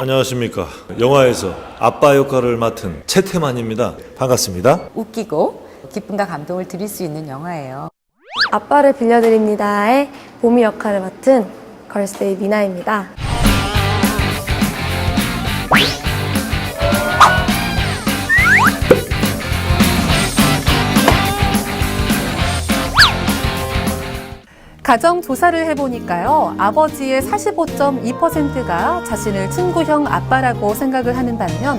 안녕하십니까. 영화에서 아빠 역할을 맡은 최태만입니다. 반갑습니다. 웃기고 기쁨과 감동을 드릴 수 있는 영화예요. 아빠를 빌려드립니다의 보미 역할을 맡은 걸스데이 미나입니다. 가정 조사를 해보니까요, 아버지의 45.2%가 자신을 친구형 아빠라고 생각을 하는 반면,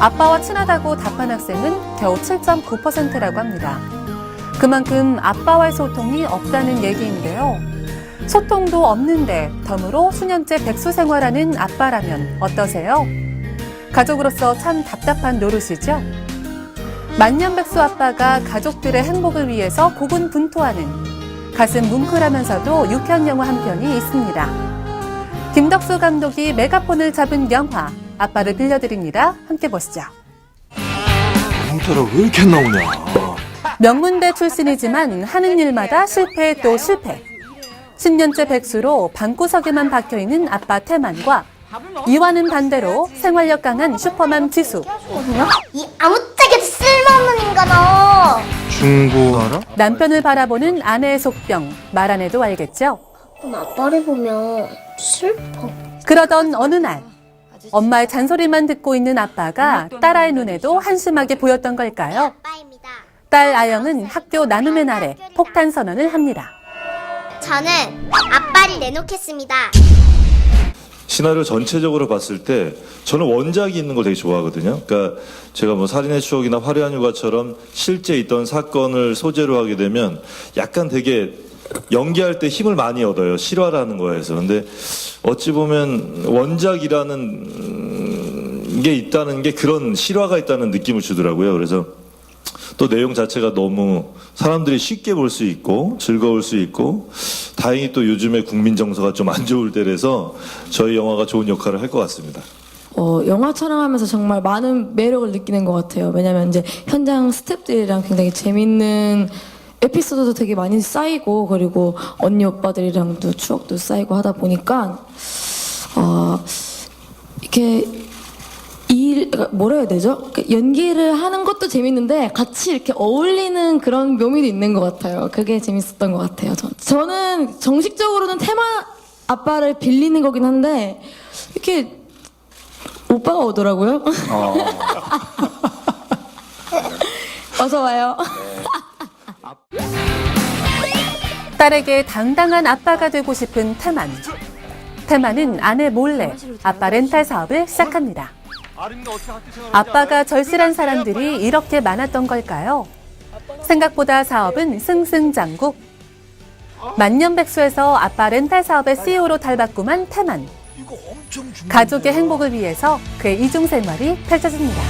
아빠와 친하다고 답한 학생은 겨우 7.9%라고 합니다. 그만큼 아빠와의 소통이 없다는 얘기인데요. 소통도 없는데 덤으로 수년째 백수 생활하는 아빠라면 어떠세요? 가족으로서 참 답답한 노릇이죠? 만년백수 아빠가 가족들의 행복을 위해서 고군분투하는 가슴 뭉클하면서도 유쾌한 영화 한 편이 있습니다. 김덕수 감독이 메가폰을 잡은 영화 아빠를 빌려드립니다. 함께 보시죠. 공짜로 왜 이렇게 안 나오냐? 명문대 출신이지만 하는 일마다 실패 또 실패. 10년째 백수로 방구석에만 박혀있는 아빠 태만과 이와는 반대로 생활력 강한 슈퍼맘 지수. 이 아무짝에도 쓸모없는 인간아. 중고 알아? 남편을 바라보는 아내의 속병 말 안 해도 알겠죠? 그럼 아빠를 보면 슬퍼. 그러던 어느 날 엄마의 잔소리만 듣고 있는 아빠가 딸아이 눈에도 한심하게 보였던 걸까요? 딸 아영은 학교 나눔의 날에 폭탄 선언을 합니다. 저는 아빠를 내놓겠습니다. 시나리오 전체적으로 봤을 때 저는 원작이 있는 걸 되게 좋아하거든요. 그러니까 제가 뭐 살인의 추억이나 화려한 휴가처럼 실제 있던 사건을 소재로 하게 되면 약간 되게 연기할 때 힘을 많이 얻어요. 실화라는 거에서. 근데 어찌 보면 원작이라는 음, 게 있다는 게 그런 실화가 있다는 느낌을 주더라고요. 그래서 또 내용 자체가 너무 사람들이 쉽게 볼 수 있고 즐거울 수 있고 다행히 또 요즘에 국민 정서가 좀 안 좋을 때라서 저희 영화가 좋은 역할을 할 것 같습니다. 어, 영화 촬영하면서 정말 많은 매력을 느끼는 것 같아요. 왜냐면 이제 현장 스태프들이랑 굉장히 재밌는 에피소드도 되게 많이 쌓이고 그리고 언니 오빠들이랑도 추억도 쌓이고 하다 보니까 어, 이렇게 일 그러니까 뭐라 해야 되죠? 그러니까 연기를 하는 것도 재밌는데 같이 이렇게 어울리는 그런 묘미도 있는 것 같아요. 그게 재밌었던 것 같아요. 전. 저는 정식적으로는 테마 아빠를 빌리는 거긴 한데 이렇게 오빠가 오더라고요. 어서 와요. 딸에게 당당한 아빠가 되고 싶은 태만. 태만은 아내 몰래 아빠 렌탈 사업을 시작합니다. 아빠가 절실한 사람들이 이렇게 많았던 걸까요? 생각보다 사업은 승승장구. 만년백수에서 아빠 렌탈 사업의 CEO로 탈바꿈한 태만. 가족의 행복을 위해서 그의 이중 생활이 펼쳐집니다.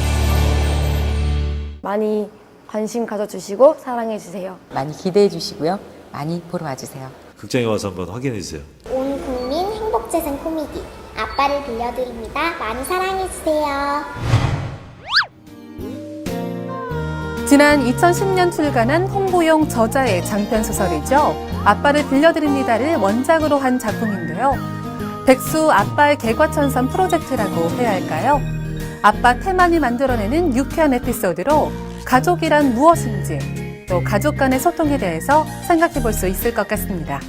많이 관심 가져주시고 사랑해주세요. 많이 기대해 주시고요. 많이 보러 와주세요. 극장에 와서 한번 확인해 주세요. 온 국민 행복재생 코미디. 아빠를 빌려드립니다. 많이 사랑해주세요. 지난 2010년 출간한 홍보용 저자의 장편 소설이죠. 아빠를 빌려드립니다를 원작으로 한 작품인데요. 백수 아빠의 개과천선 프로젝트라고 해야 할까요? 아빠 태만이 만들어내는 유쾌한 에피소드로 가족이란 무엇인지 또 가족 간의 소통에 대해서 생각해 볼 수 있을 것 같습니다.